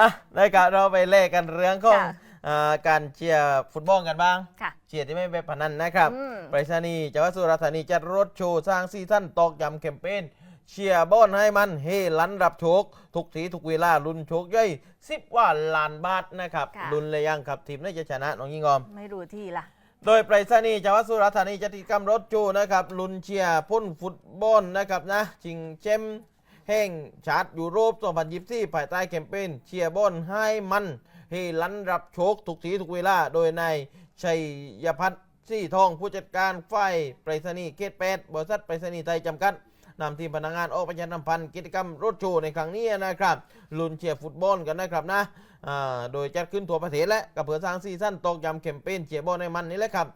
อะได้การเราไปเล่กันเรื่องของค่ะอ่าการเชียร์ฟุตบอลกันบ้าง ค่ะเชียร์ที่ไม่เป็นพนันนะครับอืม ไปรษณีย์จังหวัดสุราษฎร์ธานีจัดรถโชว์สร้างซีซั่นตอกย้ำแคมเปญเชียร์บอลให้มันเฮลันรับโชค ทุกทีทุกเวลาลุ้นโชคย่อยสิบว่าล้านบาทนะครับค่ะ ลุ้นเลยยังครับทีมไหน่าจะชนะน้องยิงออม ไม่รู้ที่ละโดยไปรษณีย์จังหวัดสุราษฎร์ธานีจัดกิจกรรมรถจูนะครับลุ้นเชียร์พุ่นฟุตบอลนะครับนะชิงแชมป์ แห่งชาติยุโรป 2024 ภายใต้แคมเปญเชียร์บอลให้มันเฮลันรับโชคทุกทีทุกเวลา โดยนายชัยพัฒน์ซี่ทองผู้จัดการฝ่ายไปรษณีย์เขตแปดบริษัทไปรษณีย์ไทยจำกัดนำทีมพนักงานออกประชาสัมพันธ์กิจกรรมรถโชว์ในครั้งนี้นะครับ ลุ้นเชียร์ฟุตบอลกันนะครับนะโดยจัดขึ้นทั่วประเทศและกับเพื่อสร้างซีซั่นตกย้ำแคมเปญเชียร์บอลในมันนี่แหละครับ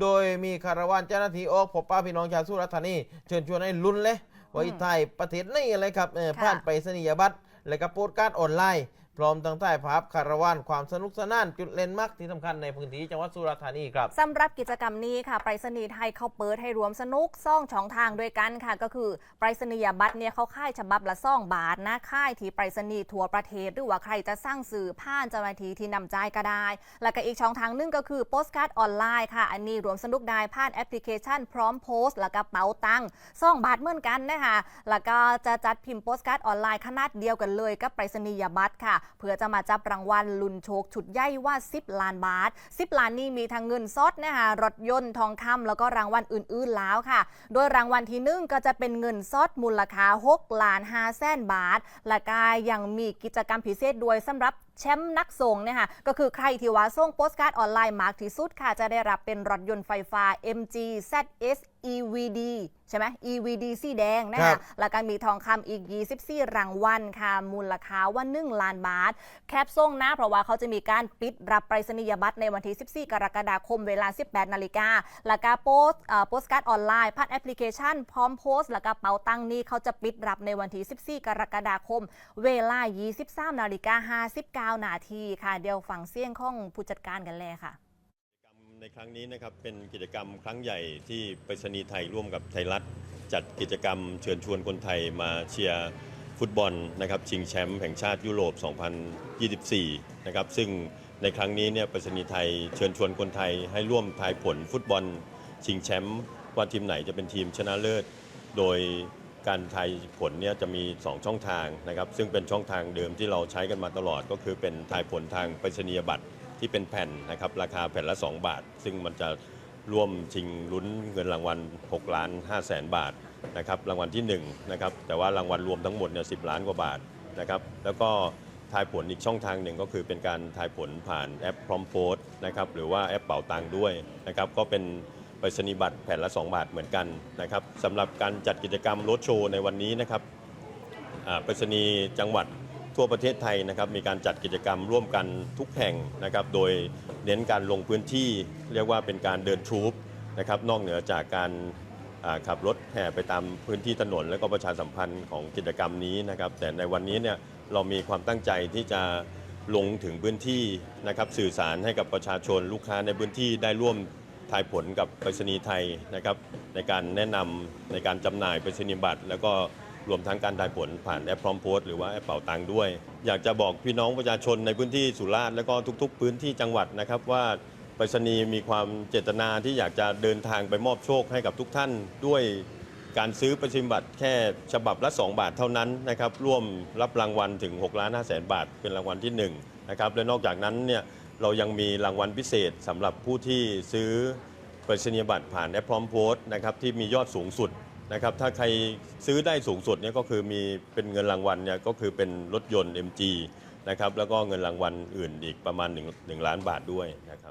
โดยมีคาราวานเจ้าหน้าที่ออกพบป้าพี่น้องชาวสุราษฎร์ธานีเชิญชวนให้ลุ้นเลย ว่าอีไทยประเทศนี่อะไรครับเอ่อค่ะผ่านไปสนียบัตรและก็โปสการ์ดออนไลน์ พร้อมตั้งใต้ภาพคาราวานความสนุกสนานจุดเล่นมักที่สำคัญในพื้นที่จังหวัดสุราษฎร์ธานีครับ สำหรับกิจกรรมนี้ค่ะไปรษณีย์ไทยเขาเปิดให้รวมสนุกซ่องช่องทางด้วยกันค่ะ ก็คือไปรษณียบัตรเนี่ยเขาค่ายฉบับละซ่องบาทนะค่ายที่ไปรษณีย์ทั่วประเทศหรือว่าใครจะสร้างสื่อผ่านเจ้าหน้าที่ที่นำใจายก็ได้ แล้วก็อีกช่องทางหนึงก็คือโปสการ์ดออนไลน์ค่ะ อันนี้รวมสนุกได้ผ่านแอปพลิเคชัน พร้อมโพสต์แล้วก็เป๋าตังซ่องบาทเหมือนกันนะคะแล้วก็จะจัดพิมพ์โปสการ์ดออนไลน์ขนาดเดียวกันเลยกับไปรษณียบัตรค่ะเพื่อจะมาจับรางวัลลุนโชคชุดใหญ่ว่า 10 ล้านบาท 10 ล้านนี่มีทั้งเงินสดนะคะรถยนต์ทองคำแล้วก็รางวัลอื่นๆแล้วค่ะ โดยรางวัลที่หนึ่งก็จะเป็นเงินสดมูลค่า6ล้าน5แสนบาท และก็ยังมีกิจกรรมพิเศษด้วยสำหรับแชมป์นักส่งเนี่ยค่ะก็คือใครที่ว่าส่งโปสการ์ดออนไลน์มากที่สุดค่ะ จะได้รับเป็นรถยนต์ไฟฟ้า MG ZS EVD ใช่ไหม EVD สีแดงนะครัคะบ แล้วก็มีทองคำอีก 24 รางวัลค่ะ มูลค่าว่า 1 ล้านบาท แคปส่งนะ เพราะว่าเขาจะมีการปิดรับไปรษณียบัตรในวันที่ 14 กรกฎาคมเวลา 18 นาฬิกา แล้วก็โพสต์เอ่อโพสต์การ์ดออนไลน์ผ่านแอปพลิเคชัน พร้อมโพสต์ แล้วก็เป๋าตังค์นี้เขาจะปิดรับในวันที่ 14 กรกฎาคม เวลา 23 นาฬิกา 59 นาทีค่ะ เดี๋ยวฟังเสียงของผู้จัดการกันเลยค่ะ ในครั้งนี้นะครับเป็นกิจกรรมครั้งใหญ่ที่ไปรษณีย์ไทยร่วมกับไทยรัฐ จัดกิจกรรมเชิญชวนคนไทยมาเชียร์ฟุตบอลนะครับชิงแชมป์แห่งชาติยุโรป 2024 นะครับซึ่งในครั้งนี้เนี่ยไปรษณีย์ไทยเชิญชวนคนไทยให้ร่วมทายผลฟุตบอล ชิงแชมป์ว่าทีมไหนจะเป็นทีมชนะเลิศ โดยการทายผลเนี่ยจะมี 2 ช่องทางนะครับซึ่งเป็นช่องทางเดิมที่เราใช้กันมาตลอดก็คือเป็นทายผลทางไปรษณียบัตร ที่เป็นแผ่นนะครับราคาแผ่นละ 2 บาท ซึ่งมันจะร่วมชิงลุ้นเงินรางวัล6ล้าน5แสนบาทนะครับรางวัลที่1นะครับแต่ว่ารางวัลรวมทั้งหมดเนี่ย10ล้านกว่าบาทนะครับแล้วก็ทายผลอีกช่องทางหนึ่งก็คือเป็นการทายผลผ่านแอปพร้อมโพสต์นะครับหรือว่าแอปเป่าตังค์ด้วยนะครับก็เป็นไปรษณียบัตรแผ่นละ 2 บาทเหมือนกันนะครับสำหรับการจัดกิจกรรมรถโชว์ในวันนี้นะครับไปรษณีย์จังหวัด ทั่วประเทศไทยนะครับมีการจัดกิจกรรมร่วมกันทุกแห่งนะครับโดยเน้นการลงพื้นที่เรียกว่าเป็นการเดินทรูปนะครับนอกเหนือจากการขับรถแห่ไปตามพื้นที่ถนน และก็ประชาสัมพันธ์ของกิจกรรมนี้นะครับแต่ในวันนี้เนี่ยเรามีความตั้งใจที่จะลงถึงพื้นที่นะครับสื่อสารให้กับประชาชนลูกค้าในพื้นที่ได้ร่วมทายผลกับไปรษณีย์ไทยนะครับในการแนะนำในการจำหน่ายไปรษณียบัตร แล้วก็ รวมทั้งการทายผลผ่านแอปพร้อมโพสต์หรือว่าแอปเป่าตังค์ด้วย อยากจะบอกพี่น้องประชาชนในพื้นที่สุราษฎร์และก็ทุก ๆ พื้นที่จังหวัดนะครับว่าไปรษณีย์มีความเจตนาที่อยากจะเดินทางไปมอบโชคให้กับทุกท่าน ด้วยการซื้อไปรษณียบัตรแค่ฉบับละ 2 บาทเท่านั้นนะครับร่วมรับรางวัลถึง6ล้าน5แสนบาท เป็นรางวัลที่1นะครับและนอกจากนั้นเนี่ยเรายังมีรางวัลพิเศษสำหรับผู้ที่ซื้อไปรษณียบัตรผ่านแอปพร้อมโพสต์นะครับที่มียอดสูงสุด นะครับถ้าใครซื้อได้สูงสุดเนี่ยก็คือมีเป็นเงินรางวัลเนี่ยก็คือเป็นรถยนต์ MG นะครับแล้วก็เงินรางวัลอื่นอีกประมาณ1งล้านบาทด้วยนะครับ